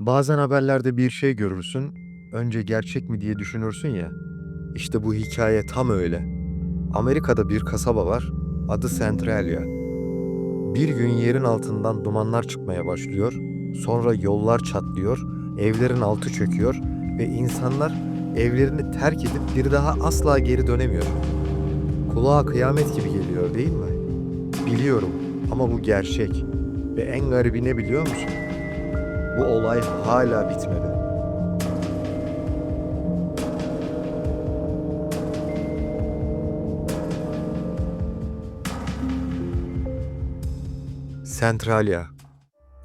Bazen haberlerde bir şey görürsün, önce gerçek mi diye düşünürsün ya. İşte bu hikaye tam öyle. Amerika'da bir kasaba var, adı Centralia. Bir gün yerin altından dumanlar çıkmaya başlıyor, sonra yollar çatlıyor, evlerin altı çöküyor ve insanlar evlerini terk edip bir daha asla geri dönemiyor. Kulağa kıyamet gibi geliyor değil mi? Biliyorum ama bu gerçek. Ve en garibi ne biliyor musun? Bu olay hala bitmedi. Centralia,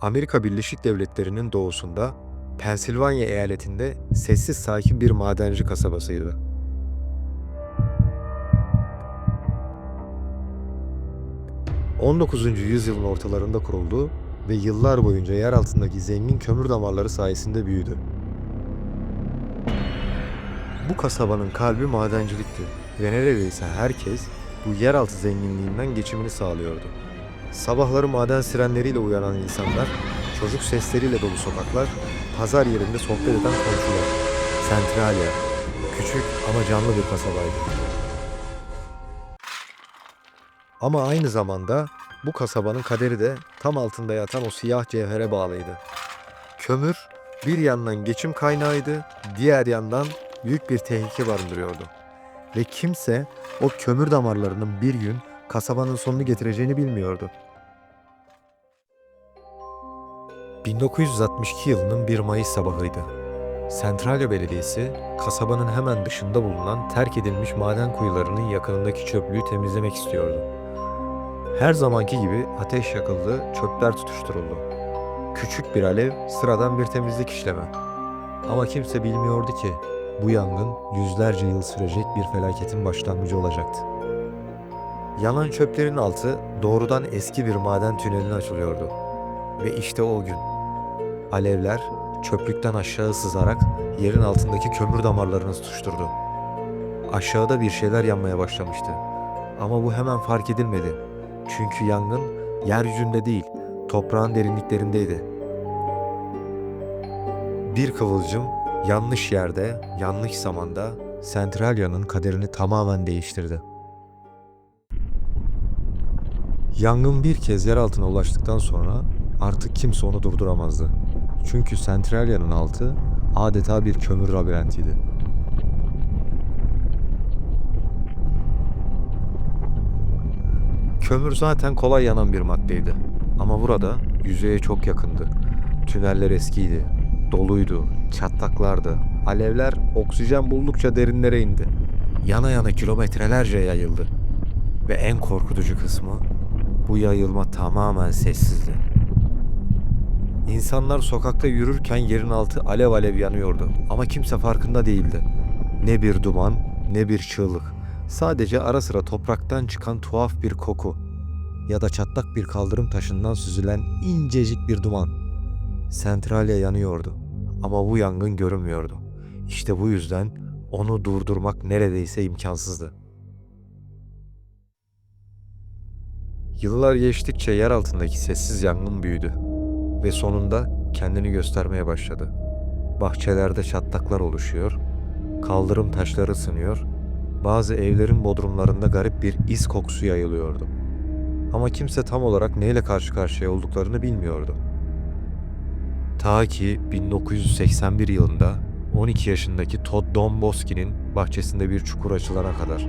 Amerika Birleşik Devletleri'nin doğusunda, Pensilvanya eyaletinde sessiz sakin bir madenci kasabasıydı. ...19. yüzyılın ortalarında kuruldu ve yıllar boyunca yer altındaki zengin kömür damarları sayesinde büyüdü. Bu kasabanın kalbi madencilikti ve neredeyse herkes bu yeraltı zenginliğinden geçimini sağlıyordu. Sabahları maden sirenleriyle uyanan insanlar, çocuk sesleriyle dolu sokaklar, pazar yerinde sohbet eden komşular. Centralia, küçük ama canlı bir kasabaydı. Ama aynı zamanda bu kasabanın kaderi de tam altında yatan o siyah cevhere bağlıydı. Kömür bir yandan geçim kaynağıydı, diğer yandan büyük bir tehlike barındırıyordu. Ve kimse o kömür damarlarının bir gün kasabanın sonunu getireceğini bilmiyordu. 1962 yılının 1 Mayıs sabahıydı. Sentralya Belediyesi, kasabanın hemen dışında bulunan terk edilmiş maden kuyularının yakınındaki çöplüğü temizlemek istiyordu. Her zamanki gibi ateş yakıldı, çöpler tutuşturuldu. Küçük bir alev, sıradan bir temizlik işlemi. Ama kimse bilmiyordu ki bu yangın yüzlerce yıl sürecek bir felaketin başlangıcı olacaktı. Yanan çöplerin altı doğrudan eski bir maden tüneline açılıyordu. Ve işte o gün. Alevler çöplükten aşağı sızarak yerin altındaki kömür damarlarını tutuşturdu. Aşağıda bir şeyler yanmaya başlamıştı. Ama bu hemen fark edilmedi. Çünkü yangın yeryüzünde değil, toprağın derinliklerindeydi. Bir kıvılcım yanlış yerde, yanlış zamanda Centralia'nın kaderini tamamen değiştirdi. Yangın bir kez yer altına ulaştıktan sonra artık kimse onu durduramazdı. Çünkü Centralia'nın altı adeta bir kömür labirentiydi. Kömür zaten kolay yanan bir maddeydi. Ama burada yüzeye çok yakındı. Tüneller eskiydi, doluydu, çatlaklardı. Alevler oksijen buldukça derinlere indi. Yana yana kilometrelerce yayıldı. Ve en korkutucu kısmı bu yayılma tamamen sessizdi. İnsanlar sokakta yürürken yerin altı alev alev yanıyordu ama kimse farkında değildi. Ne bir duman, ne bir çığlık. Sadece ara sıra topraktan çıkan tuhaf bir koku ya da çatlak bir kaldırım taşından süzülen incecik bir duman. Sentralya yanıyordu ama bu yangın görünmüyordu. İşte bu yüzden onu durdurmak neredeyse imkansızdı. Yıllar geçtikçe yer altındaki sessiz yangın büyüdü ve sonunda kendini göstermeye başladı. Bahçelerde çatlaklar oluşuyor, kaldırım taşları ısınıyor, bazı evlerin bodrumlarında garip bir is kokusu yayılıyordu. Ama kimse tam olarak neyle karşı karşıya olduklarını bilmiyordu. Ta ki 1981 yılında 12 yaşındaki Todd Domboski'nin bahçesinde bir çukur açılana kadar.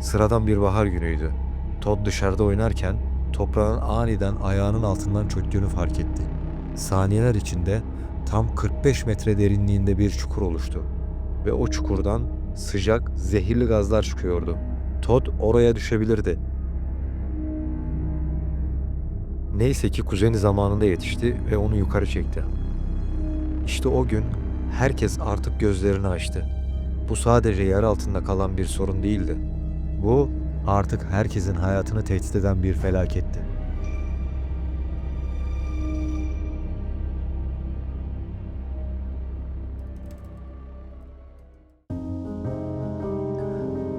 Sıradan bir bahar günüydü. Todd dışarıda oynarken toprağın aniden ayağının altından çöktüğünü fark etti. Saniyeler içinde tam 45 metre derinliğinde bir çukur oluştu. Ve o çukurdan sıcak, zehirli gazlar çıkıyordu. Todd oraya düşebilirdi. Neyse ki kuzeni zamanında yetişti ve onu yukarı çekti. İşte o gün herkes artık gözlerini açtı. Bu sadece yer altında kalan bir sorun değildi. Bu artık herkesin hayatını tehdit eden bir felaketti.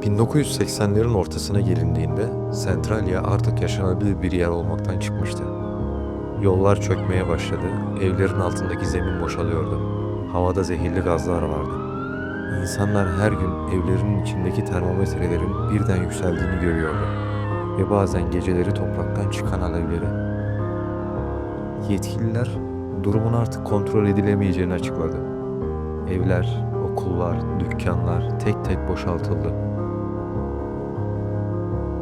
...1980'lerin ortasına gelindiğinde... ...Centralia artık yaşanabilir bir yer olmaktan çıkmıştı. Yollar çökmeye başladı, evlerin altındaki zemin boşalıyordu. Havada zehirli gazlar vardı. İnsanlar her gün evlerinin içindeki termometrelerin birden yükseldiğini görüyordu. Ve bazen geceleri topraktan çıkan alevleri. Yetkililer durumun artık kontrol edilemeyeceğini açıkladı. Evler, okullar, dükkanlar tek tek boşaltıldı.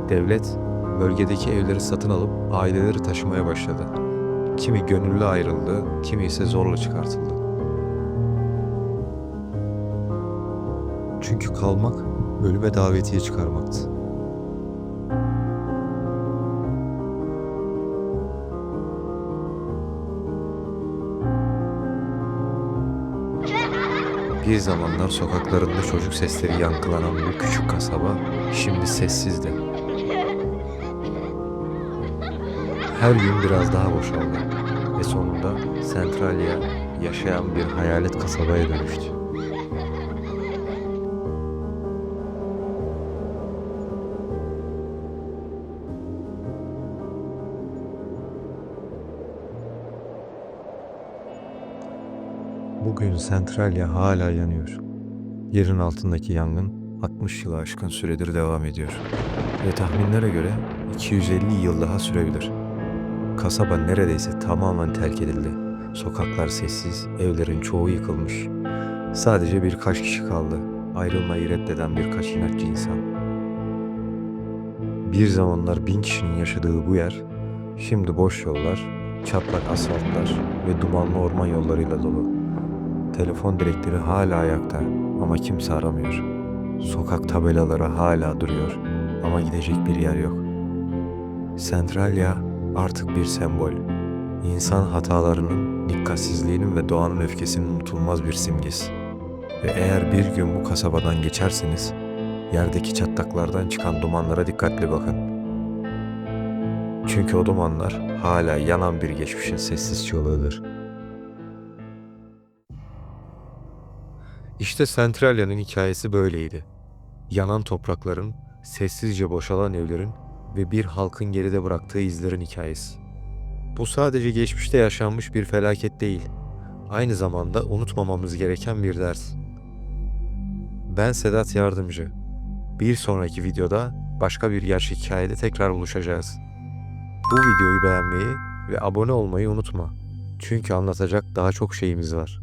Devlet bölgedeki evleri satın alıp aileleri taşımaya başladı. Kimi gönüllü ayrıldı, kimi ise zorla çıkartıldı. Çünkü kalmak ölüme davetiye çıkarmaktı. Bir zamanlar sokaklarında çocuk sesleri yankılanan bu küçük kasaba şimdi sessizdi. Her gün biraz daha boşaldı ve sonunda Centralia yaşayan bir hayalet kasabaya dönüştü. Bugün Centralia hala yanıyor. Yerin altındaki yangın 60 yılı aşkın süredir devam ediyor. Ve tahminlere göre 250 yıl daha sürebilir. Kasaba neredeyse tamamen terk edildi. Sokaklar sessiz, evlerin çoğu yıkılmış. Sadece birkaç kişi kaldı. Ayrılmayı reddeden birkaç inatçı insan. Bir zamanlar bin kişinin yaşadığı bu yer, şimdi boş yollar, çatlak asfaltlar ve dumanlı orman yollarıyla dolu. Telefon direkleri hala ayakta ama kimse aramıyor. Sokak tabelaları hala duruyor ama gidecek bir yer yok. Centralia artık bir sembol. İnsan hatalarının, dikkatsizliğinin ve doğanın öfkesinin unutulmaz bir simgesi. Ve eğer bir gün bu kasabadan geçerseniz, yerdeki çatlaklardan çıkan dumanlara dikkatli bakın. Çünkü o dumanlar hala yanan bir geçmişin sessiz çığlığıdır. İşte Centralia'nın hikayesi böyleydi. Yanan toprakların, sessizce boşalan evlerin ve bir halkın geride bıraktığı izlerin hikayesi. Bu sadece geçmişte yaşanmış bir felaket değil. Aynı zamanda unutmamamız gereken bir ders. Ben Sedat Yardımcı. Bir sonraki videoda başka bir gerçek hikayede tekrar buluşacağız. Bu videoyu beğenmeyi ve abone olmayı unutma. Çünkü anlatacak daha çok şeyimiz var.